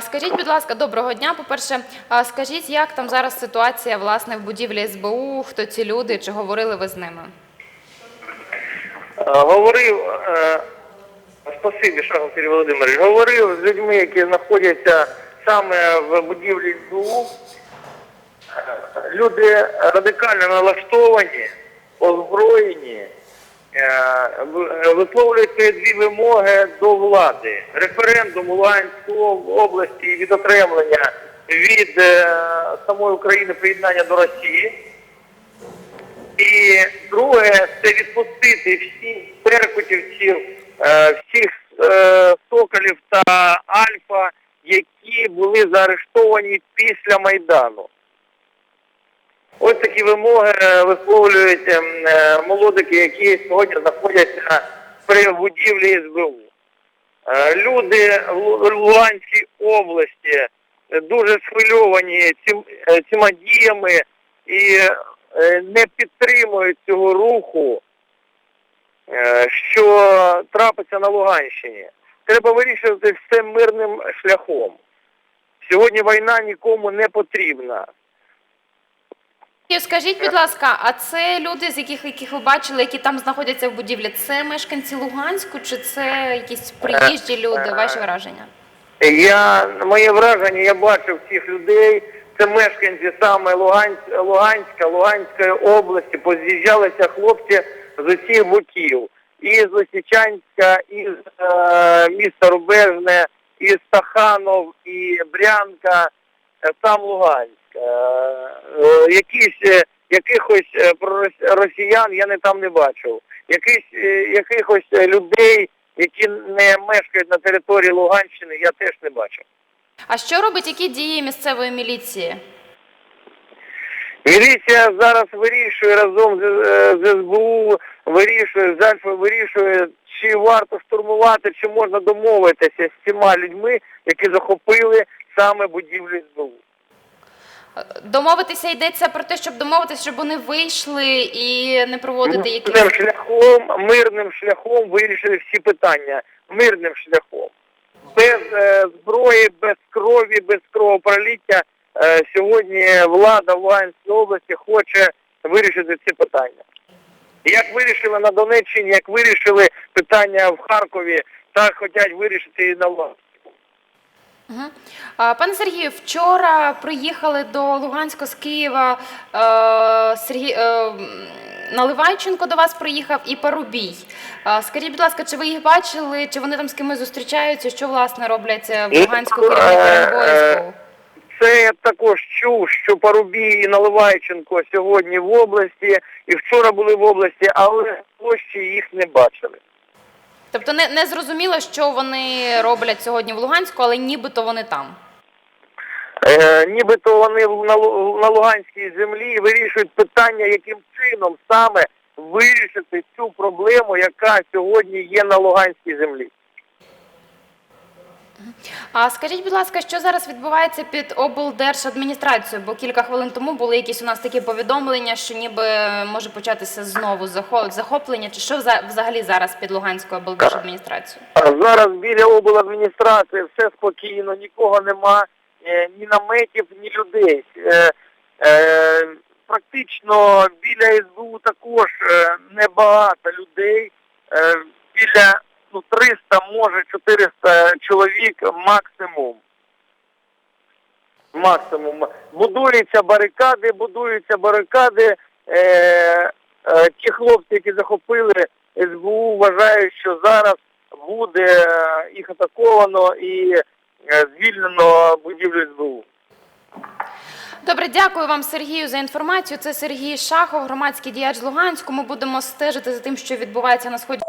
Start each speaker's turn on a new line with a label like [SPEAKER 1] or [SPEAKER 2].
[SPEAKER 1] Скажіть, будь ласка, доброго дня. По-перше, скажіть, як там зараз ситуація власне в будівлі СБУ? Хто ці люди? Чи говорили ви з ними?
[SPEAKER 2] Е, Говорив, е, спасибі, Шахов Володимирович, говорив з людьми, які знаходяться саме в будівлі СБУ. Е, Люди радикально налаштовані, озброєні, е, в- висловлюють дві вимоги до влади. Референдум у Луганській області і відокремлення від е, самої України приєднання до Росії. І друге, це відпустити всіх беркутівців, е, всіх соколів та альфа, які були заарештовані після Майдану. Ось такі вимоги е, висловлюють ем, е, молодики, які сьогодні знаходяться при будівлі СБУ. Е, Люди в Луганській області дуже схвильовані цим, цими діями і не підтримують цього руху, що трапиться на Луганщині. Треба вирішувати все мирним шляхом. Сьогодні війна нікому не потрібна.
[SPEAKER 1] Скажіть, будь ласка, а це люди, з яких, яких ви бачили, які там знаходяться в будівлі? Це мешканці Луганську чи це якісь приїжджі люди? Ваші враження?
[SPEAKER 2] Я моє враження, я бачив цих людей. Це мешканці саме Луганськ, Луганська, Луганської області. Поз'їжджалися хлопці з усіх боків. І з Лисичанська, і з е, міста Рубежне, і з Стаханов, і Брянка, сам Луганськ. Е, е, якісь, е, якихось е, росіян я не там не бачив. Е, якихось е, людей, які не мешкають на території Луганщини, я теж не бачив.
[SPEAKER 1] А що робить які дії місцевої міліції?
[SPEAKER 2] Міліція зараз вирішує разом з, е, з СБУ, вирішує, з вирішує, чи варто штурмувати, чи можна домовитися з цими людьми, які захопили саме будівлю СБУ.
[SPEAKER 1] Домовитися йдеться про те, щоб домовитися, щоб вони вийшли і не проводити якісь.
[SPEAKER 2] Мирним шляхом, мирним шляхом вирішили всі питання. Мирним шляхом. Без е, зброї, без крові, без кровопроліття е, сьогодні влада в Луганській області хоче вирішити ці питання. Як вирішили на Донеччині, як вирішили питання в Харкові, так хочуть вирішити і на Луганську.
[SPEAKER 1] Пане Сергію, вчора приїхали до Луганська з Києва е, Сергій е, Наливайченко до вас приїхав і Парубій. Скажіть, будь ласка, чи ви їх бачили, чи вони там з кимось зустрічаються? Що власне роблять е, в
[SPEAKER 2] Ну,
[SPEAKER 1] Луганську керівники
[SPEAKER 2] е, Це я також чув, що Парубій і Наливайченко сьогодні в області, і вчора були в області, але площі їх не бачили.
[SPEAKER 1] Тобто не, не зрозуміло, що вони роблять сьогодні в Луганську, але нібито вони там.
[SPEAKER 2] Е, нібито вони на, на Луганській землі вирішують питання, яким чином саме вирішити цю проблему, яка сьогодні є на Луганській землі.
[SPEAKER 1] А скажіть, будь ласка, що зараз відбувається під облдержадміністрацією? Бо кілька хвилин тому були якісь у нас такі повідомлення, що ніби може початися знову захо- захоплення, чи що вза- взагалі зараз під Луганською облдержадміністрацією?
[SPEAKER 2] Зараз біля обладміністрації все спокійно, нікого нема, е, ні наметів, ні людей. Е, е, Практично біля СБУ також е, небагато людей. Е, Біля ну, 300, може 400 чоловік максимум. Максимум. Будуються барикади, будуються барикади. Е, е, ті хлопці, які захопили СБУ, вважають, що зараз буде е, їх атаковано і е, звільнено будівлю СБУ.
[SPEAKER 1] Добре, дякую вам, Сергію, за інформацію. Це Сергій Шахов, громадський діяч з Луганську. Ми будемо стежити за тим, що відбувається на сході.